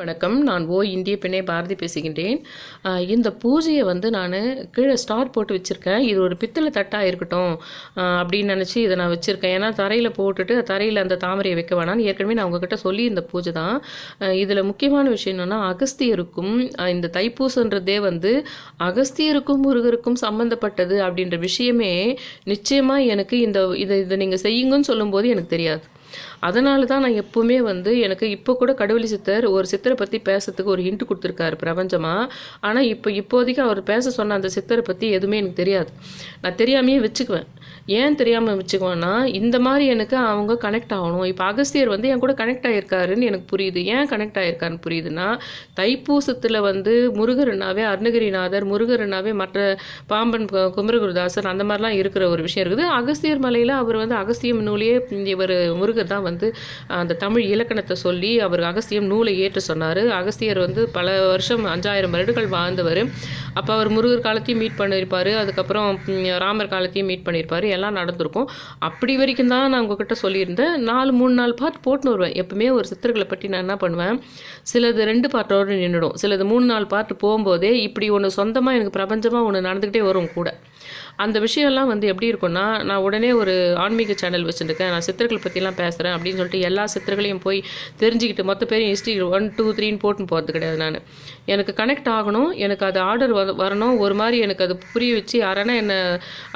வணக்கம். நான் ஓ இந்திய பெண்ணே பாரதி பேசுகின்றேன். இந்த பூஜையை வந்து நான் கீழே ஸ்டார் போட்டு வச்சுருக்கேன். இது ஒரு பித்தளை தட்டாக இருக்கட்டும் அப்படின்னு நினச்சி இதை நான் வச்சுருக்கேன். ஏன்னா தரையில் போட்டுட்டு தரையில் அந்த தாமரையை வைக்க வேணாம்னு ஏற்கனவே நான் உங்ககிட்ட சொல்லி இந்த பூஜை தான். இதில் முக்கியமான விஷயம் என்னென்னா அகஸ்தியருக்கும் இந்த தைப்பூசன்றதே வந்து அகஸ்தியருக்கும் முருகருக்கும் சம்மந்தப்பட்டது அப்படின்ற விஷயமே நிச்சயமாக எனக்கு இந்த இதை இதை நீங்கள் செய்யுங்கன்னு சொல்லும்போது எனக்கு தெரியாது. அதனால தான் நான் எப்போவுமே வந்து எனக்கு இப்போ கூட கடவுளி சித்தர் ஒரு சித்தரை பற்றி பேசுறதுக்கு ஒரு ஹிண்ட் கொடுத்துருக்காரு பிரபஞ்சமாக ஆனால் இப்போ இப்போதைக்கு அவர் பேச சொன்ன அந்த சித்தரை பற்றி எதுவுமே எனக்கு தெரியாது. நான் தெரியாமையே வச்சுக்குவேன். ஏன் தெரியாமல் வச்சுக்குவேன்னா இந்த மாதிரி எனக்கு அவங்க கனெக்ட் ஆகணும். இப்போ அகஸ்தியர் வந்து என் கூட கனெக்ட் ஆகிருக்காருன்னு எனக்கு புரியுது. ஏன் கனெக்ட் ஆகிருக்காருன்னு புரியுதுன்னா தைப்பூசத்தில் வந்து முருகர்னாவே அருணகிரிநாதர் முருகர்னாவே மற்ற பாம்பன் குமரகுருதாசர் அந்த மாதிரிலாம் இருக்கிற ஒரு விஷயம் இருக்குது. அகஸ்தியர் மலையில் அவர் வந்து அகஸ்தியம் நூலையே இவர் முருகர் தான் வந்து அந்த தமிழ் இலக்கணத்தை சொல்லி அவர் அகஸ்தியம் நூலை ஏற்று சொன்னார். அகஸ்தியர் வந்து பல வருஷம் அஞ்சாயிரம் வருடங்கள் வாழ்ந்தவர். அப்போ அவர் முருகர் காலத்தையும் மீட் பண்ணியிருப்பார் அதுக்கப்புறம் ராமர் காலத்தையும் மீட் பண்ணியிருப்பார் எல்லாம் நடந்திருக்கும். அப்படி வரைக்கும் தான் நான் உங்ககிட்ட சொல்லியிருந்தேன். நாலு மூணு நாலு பார்ட் போட்டுன்னு வருவேன். எப்பவுமே ஒரு சித்திரங்களை பற்றி நான் என்ன பண்ணுவேன்? சிலது ரெண்டு பார்ட்டோடு நின்றுடும் சிலது மூணு நாலு பார்ட் போகும்போதே இப்படி ஒன்று சொந்தமாக எனக்கு பிரபஞ்சமாக ஒன்று நடந்துக்கிட்டே வரும் கூட. அந்த விஷயம்லாம் வந்து எப்படி இருக்கும்னா நான் உடனே ஒரு ஆன்மீக சேனல் வச்சுருக்கேன். நான் சித்தர்கள் பற்றிலாம் பேசுகிறேன் அப்படின்னு சொல்லிட்டு எல்லா சித்தர்களையும் போய் தெரிஞ்சுக்கிட்டு மொத்த பேரையும் ஹிஸ்ட்ரி ஒன் டூ த்ரீன்னு போட்டுன்னு போகிறது கிடையாது நான். எனக்கு கனெக்ட் ஆகணும் எனக்கு அது ஆர்டர் வரணும். ஒரு மாதிரி எனக்கு அது புரிய வச்சு யாரானா என்ன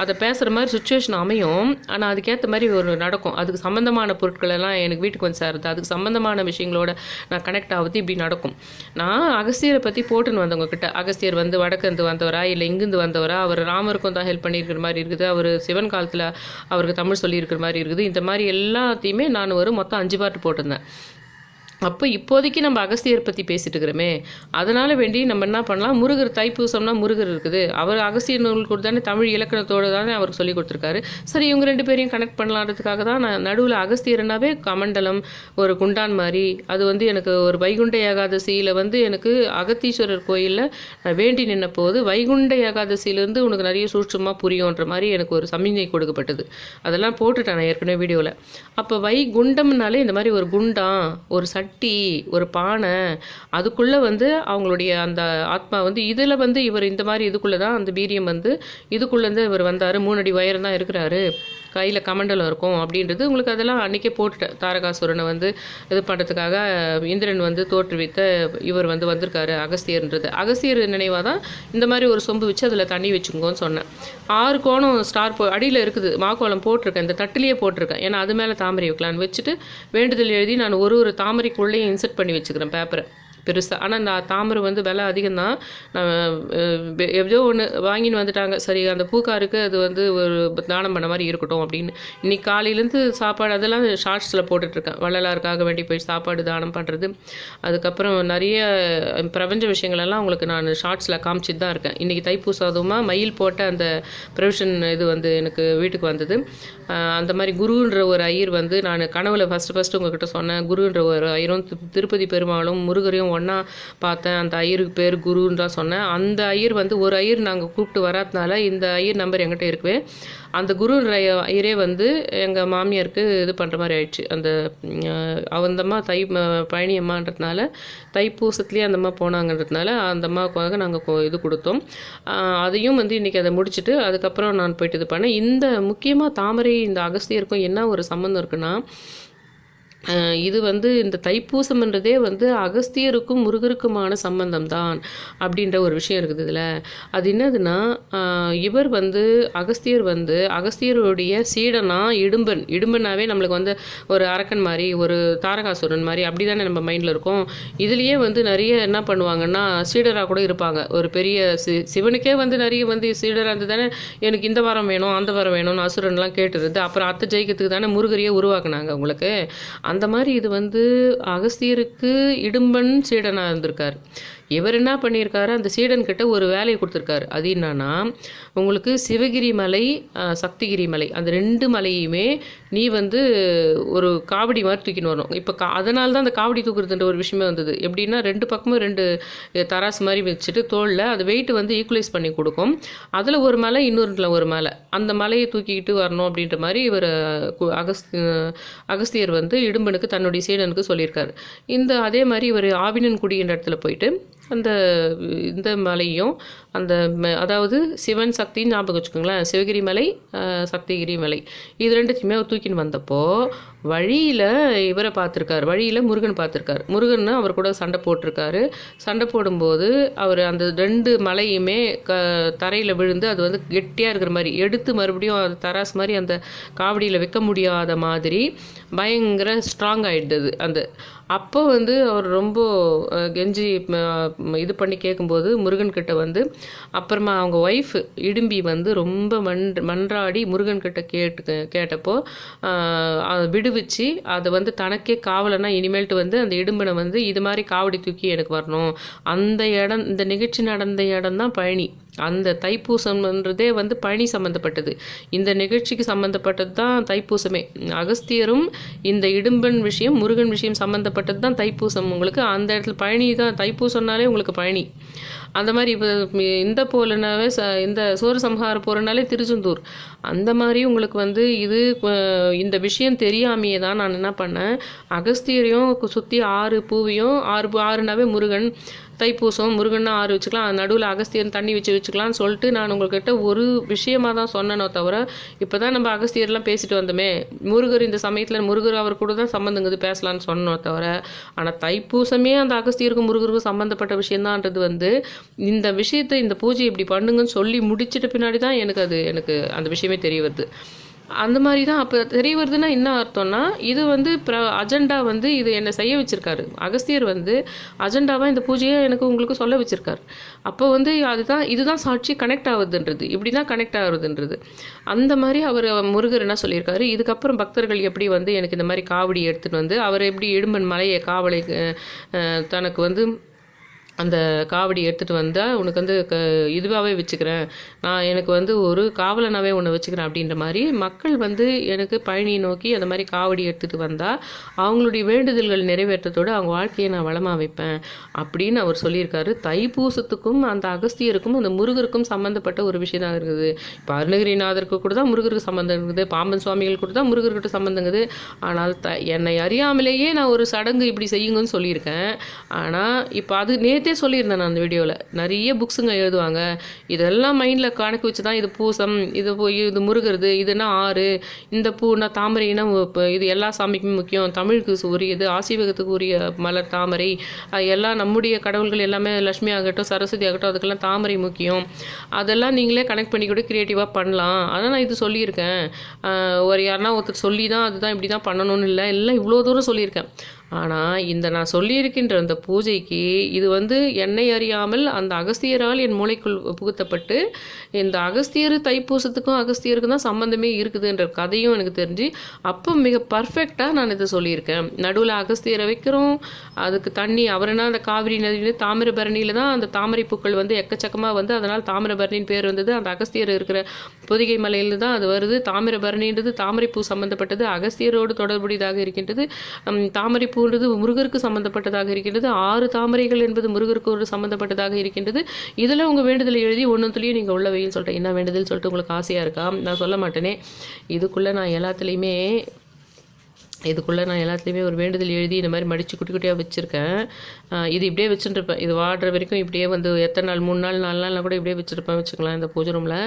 அதை பேசுகிற மாதிரி சுச்சுவேஷன் அமையும். ஆனால் அதுக்கேற்ற மாதிரி ஒரு நடக்கும். அதுக்கு சம்மந்தமான பொருட்கள் எல்லாம் எனக்கு வீட்டுக்கு வந்து சேருது. அதுக்கு சம்மந்தமான விஷயங்களோட நான் கனெக்ட் ஆகுது இப்படி நடக்கும். நான் அகஸ்தியரை பற்றி போட்டுன்னு வந்தவங்க கிட்ட அகஸ்தியர் வந்து வடக்கிருந்து வந்தவரா இல்லை இங்கிருந்து வந்தவரா அவர் ராமருக்கும் தான் ஹெல்ப் பண்ணி பண்ணியிருக்கிற மாதிரி இருக்குது. அவர் சிவன் காலத்தில் அவருக்கு தமிழ் சொல்லியிருக்கிற மாதிரி இருக்குது. இந்த மாதிரி எல்லாத்தையுமே நான் ஒரு மொத்தம் அஞ்சு பாட்டு போட்டிருந்தேன். அப்போ இப்போதைக்கு நம்ம அகஸ்தியர் பற்றி பேசிட்டு இருக்கிறோமே. அதனால வேண்டி நம்ம என்ன பண்ணலாம்? முருகர் தைப்பூசம்னா முருகர் இருக்குது. அவர் அகஸ்தியர் நூல் கூட தானே தமிழ் இலக்கணத்தோடு தானே அவருக்கு சொல்லி கொடுத்துருக்காரு. சரி இவங்க ரெண்டு பேரையும் கனெக்ட் பண்ணலான்றதுக்காக தான் நான் நடுவில் அகஸ்தியர்னாவே கமண்டலம் ஒரு குண்டான் மாதிரி அது வந்து எனக்கு ஒரு வைகுண்ட ஏகாதசியில் வந்து எனக்கு அகத்தீஸ்வரர் கோயிலில் நான் வேண்டி நின்ன போது வைகுண்ட ஏகாதசியிலேருந்து உனக்கு நிறைய சூட்சமாக புரியுன்ற மாதிரி எனக்கு ஒரு சமிஞ்சை கொடுக்கப்பட்டது. அதெல்லாம் போட்டுட்டேன் நான் ஏற்கனவே வீடியோவில் அப்போ வைகுண்டம்னாலே இந்த மாதிரி ஒரு குண்டான் ஒரு சட் சட்டி ஒரு பானை அதுக்குள்ளே வந்து அவங்களுடைய அந்த ஆத்மா வந்து இதில் வந்து இவர் இந்த மாதிரி இதுக்குள்ளே தான் அந்த வீரியம் வந்து இதுக்குள்ளேருந்து இவர் வந்தார் மூணடி உயரம் தான் இருக்கிறாரு. கையில் கமண்டலம் இருக்கும் அப்படின்றது உங்களுக்கு அதெல்லாம் அன்றைக்கே போட்டு தாரகாசுரனை வந்து இது பண்ணுறதுக்காக இந்திரன் வந்து தோற்றுவித்த இவர் வந்து வந்திருக்காரு அகஸ்தியர்ன்றது. அகஸ்தியர் நினைவாக தான் இந்த மாதிரி ஒரு சொம்பு வச்சு அதில் தண்ணி வச்சுக்கோன்னு சொன்னேன். ஆறு கோணம் ஸ்டார் போ அடியில் இருக்குது. மாக்கோலம் போட்டிருக்கேன். இந்த தட்டிலேயே போட்டிருக்கேன். ஏன்னா அது மேலே தாமரை வைக்கலான்னு வச்சுட்டு வேண்டுதல் எழுதி நான் ஒரு ஒரு தாமரைக்குள்ளேயும் இன்செர்ட் பண்ணி வச்சுக்கிறேன் பேப்பரை பெருசாக ஆனால் இந்த தாமரை வந்து விலை அதிகம் தான் எவ்வளோ ஒன்று வாங்கின்னு வந்துட்டாங்க. சரி அந்த பூக்காருக்கு அது வந்து ஒரு தானம் பண்ண மாதிரி இருக்கட்டும் அப்படின்னு. இன்னைக்கு காலையிலேருந்து சாப்பாடு அதெல்லாம் ஷார்ட்ஸில் போட்டுட்ருக்கேன். வள்ளலாருக்காக வேண்டி போய் சாப்பாடு தானம் பண்ணுறது அதுக்கப்புறம் நிறைய பிரபஞ்ச விஷயங்களெல்லாம் உங்களுக்கு நான் ஷார்ட்ஸில் காமிச்சிட்டு தான் இருக்கேன். இன்றைக்கி தைப்பூசம் அதுவுமா மயில் போட்ட அந்த ப்ரொவிஷன் இது வந்து எனக்கு வீட்டுக்கு வந்தது. அந்த மாதிரி குருன்ற ஒரு ஐயர் வந்து நான் கனவுல ஃபஸ்ட்டு ஃபஸ்ட்டு உங்ககிட்ட சொன்னேன். குருன்ற ஒரு ஐயரும் திருப்பதி பெருமாளும் முருகரையும் ஒன்றா பார்த்தேன். அந்த ஐயருக்கு பேர் குருன்னு தான் சொன்னேன். அந்த ஐயர் வந்து ஒரு ஐயர் நாங்கள் கூப்பிட்டு வராதனால இந்த ஐயர் நம்பர் எங்கிட்ட இருக்கவே. அந்த குரு ஐயரே வந்து எங்கள் மாமியாருக்கு இது பண்ணுற மாதிரி ஆயிடுச்சு. அந்த அவந்தம்மா தை ம- தைப்பூசத்துலேயே அந்தம்மா போனாங்கன்றதுனால அந்த அம்மாவுக்காக நாங்கள் இது கொடுத்தோம். அதையும் வந்து இன்றைக்கி அதை முடிச்சுட்டு அதுக்கப்புறம் நான் போயிட்டு இது பண்ணேன். இந்த முக்கியமாக தாமரை இந்த அகஸ்தியருக்கும் என்ன ஒரு சம்மந்தம் இருக்குன்னா இது வந்து இந்த தைப்பூசம்ன்றதே வந்து அகஸ்தியருக்கும் முருகருக்குமான சம்பந்தம் தான் அப்படின்ற ஒரு விஷயம் இருக்குது இதில். அது என்னதுன்னா இவர் வந்து அகஸ்தியர் வந்து அகஸ்தியருடைய சீடனா இடும்பன். இடும்பனாவே நம்மளுக்கு வந்து ஒரு அரக்கன் மாதிரி ஒரு தாரகாசுரன் மாதிரி அப்படி தானே நம்ம மைண்டில் இருக்கும். இதுலேயே வந்து நிறைய என்ன பண்ணுவாங்கன்னா சீடராக கூட இருப்பாங்க. ஒரு பெரிய சி சிவனுக்கே வந்து நிறைய வந்து சீடராக இருந்து தானே எனக்கு இந்த வாரம் வேணும் அந்த வாரம் வேணும்னு அசுரன்லாம் கேட்டுருது அப்புறம் அத்தை ஜெயிக்கிறதுக்கு தானே முருகரையே உருவாக்குனாங்க உங்களுக்கு அந்த மாதிரி இது வந்து அகஸ்தியருக்கு இடும்பன் சீடனாக இருந்திருக்கார். இவர் என்ன பண்ணியிருக்காரு? அந்த சீடன் கிட்ட ஒரு வேலையை கொடுத்துருக்காரு. அது என்னன்னா உங்களுக்கு சிவகிரி மலை சக்திகிரி மலை அந்த ரெண்டு மலையுமே நீ வந்து ஒரு காவடி மாதிரி தூக்கின்னு வரணும். இப்போ கா அதனால தான் அந்த காவடி தூக்குறதுன்ற ஒரு விஷயமே வந்தது. எப்படின்னா ரெண்டு பக்கமும் ரெண்டு தராசு மாதிரி வச்சுட்டு தோளில் அது வெயிட் வந்து ஈக்குவலைஸ் பண்ணி கொடுக்கும். அதில் ஒரு மலை இன்னொருல ஒரு மலை. அந்த மலையை தூக்கிக்கிட்டு வரணும் அப்படின்ற மாதிரி இவர் அகஸ்த் அகஸ்தியர் வந்து இடும்பனுக்கு தன்னுடைய சீடனுக்கு சொல்லியிருக்காரு. இந்த அதே மாதிரி இவர் ஆவினன்குடி என்ற இடத்துல போயிட்டு அந்த இந்த மலையும் அந்த அதாவது சிவன் சக்தின்னு ஞாபகம் வச்சுக்கோங்களேன். சிவகிரி மலை சக்திகிரி மலை. இது ரெண்டுத்தையுமே அவர் தூக்கின்னு வந்தப்போ வழியில் இவரை பார்த்துருக்காரு. வழியில் முருகன் பார்த்துருக்காரு. முருகன் அவர் கூட சண்டை போட்டிருக்காரு. சண்டை போடும்போது அவர் அந்த ரெண்டு மலையுமே க தரையில் விழுந்து அது வந்து கெட்டியாக இருக்கிற மாதிரி எடுத்து மறுபடியும் அது தராஸ் மாதிரி அந்த காவடியில் வைக்க முடியாத மாதிரி பயங்கர ஸ்ட்ராங் ஆகிடுது அந்த அப்போ வந்து அவர் ரொம்ப கெஞ்சி இது பண்ணி கேட்கும்போது முருகன்கிட்ட வந்து அப்புறமா அவங்க ஒய்ஃப் இடும்பி வந்து ரொம்ப மன் மன்றாடி முருகன்கிட்ட கேட்டு கேட்டப்போ அதை விடுவிச்சு அதை வந்து தனக்கே காவலனா இனிமேல்ட்டு வந்து அந்த இடும்பனை வந்து இது மாதிரி காவடி தூக்கி எனக்கு வரணும். அந்த இடம் இந்த நிகழ்ச்சி நடந்த இடம் தான் பழனி. அந்த தைப்பூசம்ன்றதே வந்து பழனி சம்மந்தப்பட்டது இந்த நிகழ்ச்சிக்கு சம்மந்தப்பட்டது தான் தைப்பூசமே. அகஸ்தியரும் இந்த இடும்பன் விஷயம் முருகன் விஷயம் சம்மந்தப்பட்டது தான் தைப்பூசம். உங்களுக்கு அந்த இடத்துல பழனி தான் தைப்பூசம்னாலே உங்களுக்கு பழனி. அந்த மாதிரி இப்போ இந்த போலனாவே ச இந்த சூரசம்ஹார போகிறனாலே திருச்செந்தூர். அந்த மாதிரி உங்களுக்கு வந்து இது இந்த விஷயம் தெரியாமையே தான் நான் என்ன பண்ணேன். அகஸ்தியரையும் சுற்றி ஆறு பூவையும் ஆறு பூ ஆறுனாவே முருகன் தைப்பூசம் முருகன்னா ஆறு வச்சுக்கலாம் நடுவில் அகஸ்தியர் தண்ணி வச்சு வச்சுக்கலாம்னு சொல்லிட்டு நான் உங்கள்கிட்ட ஒரு விஷயமாக தான் சொன்னனோ தவிர இப்போ தான் நம்ம அகஸ்தியர்லாம் பேசிட்டு வந்தோமே. முருகர் இந்த சமயத்தில் முருகர் அவர் கூட தான் சம்மந்தங்குது பேசலான்னு சொன்னோம் தவிர ஆனால் தைப்பூசமே அந்த அகஸ்தியருக்கும் முருகருக்கும் சம்மந்தப்பட்ட விஷயம்தான்றது வந்து இந்த விஷயத்தை இந்த பூஜை இப்படி பண்ணுங்கன்னு சொல்லி முடிச்சிட்ட பின்னாடி தான் எனக்கு அது எனக்கு அந்த விஷயமே தெரிய வருது. அந்த மாதிரி தான் அப்போ தெரிய வருதுன்னா என்ன அர்த்தம்னா இது வந்து ப்ர அஜெண்டா வந்து இது என்னை செய்ய வச்சிருக்காரு. அகஸ்தியர் வந்து அஜெண்டாவாக இந்த பூஜையை எனக்கு உங்களுக்கு சொல்ல வச்சுருக்காரு. அப்போ வந்து அதுதான் இதுதான் சாட்சி கனெக்ட் ஆகுதுன்றது. இப்படி தான் கனெக்ட் ஆகுதுன்றது அந்த மாதிரி அவர் முருகர் என்ன சொல்லியிருக்காரு? இதுக்கப்புறம் பக்தர்கள் எப்படி வந்து எனக்கு இந்த மாதிரி காவடி எடுத்துகிட்டு வந்து அவர் எப்படி இடும்பன் மலையை காவலை தனக்கு வந்து அந்த காவடி எடுத்துகிட்டு வந்தால் உனக்கு வந்து க இதுவாகவே வச்சுக்கிறேன். நான் எனக்கு வந்து ஒரு காவலனாகவே உன்னை வச்சுக்கிறேன் அப்படின்ற மாதிரி மக்கள் வந்து எனக்கு பழனியை நோக்கி அந்த மாதிரி காவடி எடுத்துகிட்டு வந்தால் அவங்களுடைய வேண்டுதல்கள் நிறைவேற்றத்தோடு அவங்க வாழ்க்கையை நான் வளமாக வைப்பேன் அப்படின்னு அவர் சொல்லியிருக்காரு. தைப்பூசத்துக்கும் அந்த அகஸ்தியருக்கும் அந்த முருகருக்கும் சம்மந்தப்பட்ட ஒரு விஷயம் தான் இருக்குது. இப்போ அருணகிரிநாதருக்கு கூட தான் முருகருக்கு சம்மந்தம் இருக்குது. பாம்பன் சுவாமிகள் கூட தான் முருகர்கிட்ட சம்மந்தங்குது ஆனால் த என்னை அறியாமலேயே நான் ஒரு சடங்கு இப்படி செய்யுங்கன்னு சொல்லியிருக்கேன். ஆனால் இப்போ அது நேற்று சொல்லியிருந்தேன் நான் அந்த வீடியோவில் நிறைய புக்ஸுங்க எழுதுவாங்க. இதெல்லாம் மைண்டில் கணக்கு வச்சு தான் இது பூசம் இது போய் இது முருகருது இதுனா ஆறு இந்த பூனா தாமரைனா இப்போ இது எல்லா சாமிக்குமே முக்கியம். தமிழுக்கு உரியது ஆசீவகத்துக்கு உரிய மலர் தாமரை. எல்லாம் நம்முடைய கடவுள்கள் எல்லாமே லக்ஷ்மி ஆகட்டும் சரஸ்வதி ஆகட்டும் அதுக்கெல்லாம் தாமரை முக்கியம். அதெல்லாம் நீங்களே கனெக்ட் பண்ணி கூட க்ரியேட்டிவாக பண்ணலாம். அதான் நான் இது சொல்லியிருக்கேன். ஒரு யாருன்னா ஒருத்தர் சொல்லி தான் அதுதான் இப்படி தான் பண்ணணும்னு இல்லை. எல்லாம் இவ்வளோ தூரம் சொல்லியிருக்கேன். ஆனால் இந்த நான் சொல்லியிருக்கின்ற அந்த பூஜைக்கு இது வந்து என்னை அறியாமல் அந்த அகஸ்தியரால் என் மூளைக்குள் புகுத்தப்பட்டு இந்த அகஸ்தியர் தைப்பூசத்துக்கும் அகஸ்தியருக்கும் தான் சம்மந்தமே இருக்குதுன்ற கதையும் எனக்கு தெரிஞ்சு அப்போ மிக பர்ஃபெக்டாக நான் இதை சொல்லியிருக்கேன். நடுவில் அகஸ்தியரை வைக்கிறோம் அதுக்கு தண்ணி அவர்னா அந்த காவிரி நதியில் தாமிரபரணியில் தான் அந்த தாமரை பூக்கள் வந்து எக்கச்சக்கமாக வந்து அதனால் தாமிரபரணின்னு பேர் வந்தது. அந்த அகஸ்தியர் இருக்கிற பொதிகை மலையில் தான் அது வருது. தாமிரபரணின்றது தாமரைப்பூ சம்மந்தப்பட்டது அகஸ்தியரோடு தொடர்புடையதாக இருக்கின்றது. தாமரை தாமரைப்பூன்றது முருகருக்கு சம்பந்தப்பட்டதாக இருக்கின்றது. ஆறு தாமரைகள் என்பது முருகருக்கு ஒரு சம்பந்தப்பட்டதாக இருக்கின்றது. இதில் உங்கள் வேண்டுதலை எழுதி ஒன்றுத்துலேயும் நீங்கள் உள்ள வைன்னு சொல்லிட்டு என்ன வேண்டுதல் சொல்லிட்டு உங்களுக்கு ஆசையாக இருக்கா? நான் சொல்ல மாட்டேனே. இதுக்குள்ளே நான் எல்லாத்துலேயுமே இதுக்குள்ளே நான் எல்லாத்துலேயுமே ஒரு வேண்டுதல் எழுதி இந்த மாதிரி மடித்து குட்டி குட்டியாக வச்சுருக்கேன். இது இப்படியே வச்சுட்டுருப்பேன் இது வாடுற வரைக்கும் இப்படியே வந்து எத்தனை நாள் மூணு நாள் நாலு நாள்லாம் கூட இப்படியே வச்சுருப்பேன் வச்சுக்கலாம் இந்த பூஜை ரூமில்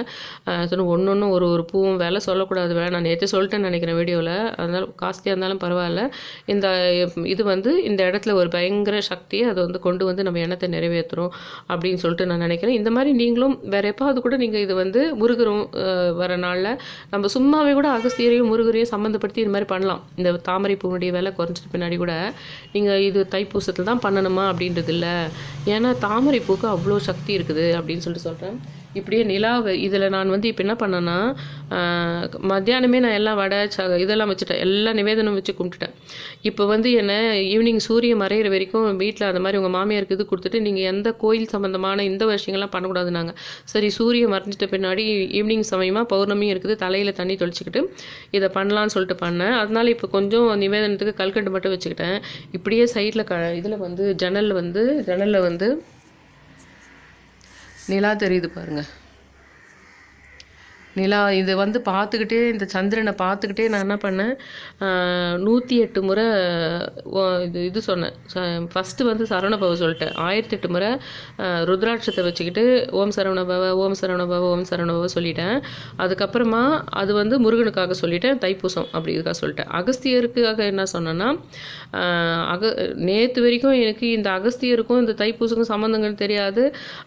சொன்ன ஒன்று ஒன்று ஒரு ஒரு பூவும் வேலை சொல்லக்கூடாது வேலை நான் நேற்று சொல்லிட்டேன்னு நினைக்கிறேன் வீடியோவில் அதனால் காஸ்ட்லியாக இருந்தாலும் பரவாயில்ல. இந்த இது வந்து இந்த இடத்துல ஒரு பயங்கர சக்தியை அதை வந்து கொண்டு வந்து நம்ம எண்ணத்தை நிறைவேற்றுறோம் அப்படின்னு சொல்லிட்டு நான் நினைக்கிறேன். இந்த மாதிரி நீங்களும் வேறு எப்பாவது கூட நீங்கள் இது வந்து முருகரும் வர நாளில் நம்ம சும்மாவே கூட அகஸ்தியரையும் முருகரையும் சம்மந்தப்படுத்தி இது மாதிரி பண்ணலாம். இந்த தாமரை பூனுடைய விலை குறைஞ்சிட்டு பின்னாடி கூட நீங்கள் இது தைப்பூசத்தில் தான் பண்ணணுமா அப்படின்றது இல்லை ஏன்னா தாமரை பூக்கு அவ்வளோ சக்தி இருக்குது அப்படின்னு சொல்லிட்டு சொல்கிறேன் இப்படியே நிலாவை இதில் நான் வந்து இப்போ என்ன பண்ணேன்னா மத்தியானமே நான் எல்லாம் வடை ச இதெல்லாம் வச்சுட்டேன். எல்லா நிவேதனம் வச்சு கும்பிட்டுட்டேன். இப்போ வந்து என்ன ஈவினிங் சூரியன் மறையிற வரைக்கும் வீட்டில் அந்த மாதிரி உங்கள் மாமியாருக்கு இது கொடுத்துட்டு நீங்கள் எந்த கோயில் சம்மந்தமான இந்த விஷயங்கள்லாம் பண்ணக்கூடாதுனாங்க சரி சூரியன் மறைஞ்சிட்ட பின்னாடி ஈவினிங் சமயமாக பௌர்ணமியும் இருக்குது. தலையில் தண்ணி தொளிச்சிக்கிட்டு இதை பண்ணலான்னு சொல்லிட்டு பண்ணேன். அதனால் இப்போ கொஞ்சம் நிவேதனத்துக்கு கல்கண்டு மட்டும் வச்சுக்கிட்டேன். இப்படியே சைடில் க இதில் வந்து ஜன்னலில் வந்து ஜன்னலில் வந்து நிலா தெரியுது பாருங்க. நிலா இது வந்து பார்த்துக்கிட்டே இந்த சந்திரனை பார்த்துக்கிட்டே நான் என்ன பண்ணேன்? நூற்றி எட்டு முறை ஓ, இது இது சொன்னேன். ஃபஸ்ட்டு வந்து சரவணபவ சொல்லிட்டேன். ஆயிரத்தி எட்டு முறை ருத்ராட்சத்தை வச்சுக்கிட்டு ஓம் சரவணபவ ஓம் சரவணபவ ஓம் சரவணபவ சொல்லிட்டேன். அதுக்கப்புறமா அது வந்து முருகனுக்காக சொல்லிட்டேன் தைப்பூசம் அப்படி இதுக்காக சொல்லிட்டேன். அகஸ்தியருக்காக என்ன சொன்னேன்னா அக நேற்று வரைக்கும் எனக்கு இந்த அகஸ்தியருக்கும் இந்த தைப்பூசக்கும் சம்மந்தங்கள் தெரியாது.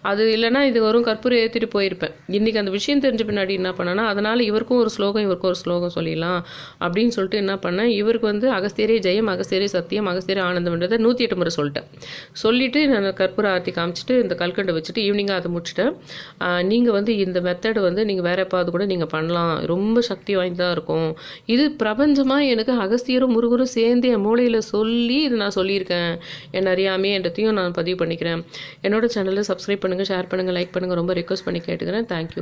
அது இல்லைன்னா இது வரும் கற்பூரம் ஏற்றிட்டு போயிருப்பேன். இன்றைக்கி அந்த விஷயம் தெரிஞ்ச பின்னாடி என்ன பண்ணேன்னா அதனால் இவருக்கும் ஒரு ஸ்லோகம் இவருக்கும் ஒரு ஸ்லோகம் சொல்லிடலாம். அப்படின்னு சொல்லிட்டு என்ன பண்ணேன் இவருக்கு வந்து அகஸ்தியரே ஜெயம் அகஸ்தியரே சத்தியம் அகஸ்தியரே ஆனந்தம்ன்றதை நூற்றி எட்டு முறை சொல்லிட்டேன். சொல்லிவிட்டு நான் கற்பூர ஆர்த்தி காமிச்சிட்டு இந்த கல்கண்டை வச்சுட்டு ஈவினிங்காக அதை முடிச்சிட்டேன். நீங்கள் வந்து இந்த மெத்தடு வந்து நீங்கள் வேற எப்பாவது கூட நீங்கள் பண்ணலாம். ரொம்ப சக்தி வாய்ந்ததாக இருக்கும். இது பிரபஞ்சமாக எனக்கு அகஸ்தியரும் முருகரும் சேர்ந்து என் மூளையில் சொல்லி இது நான் சொல்லியிருக்கேன். என் அறியாமே என்றதையும் நான் பதிவு பண்ணிக்கிறேன். என்னோட சேனலை சப்ஸ்கிரைப் பண்ணுங்கள் ஷேர் பண்ணுங்கள் லைக் பண்ணுங்கள் ரொம்ப ரிக்வஸ்ட் பண்ணி கேட்டுக்கிறேன். தேங்க்யூ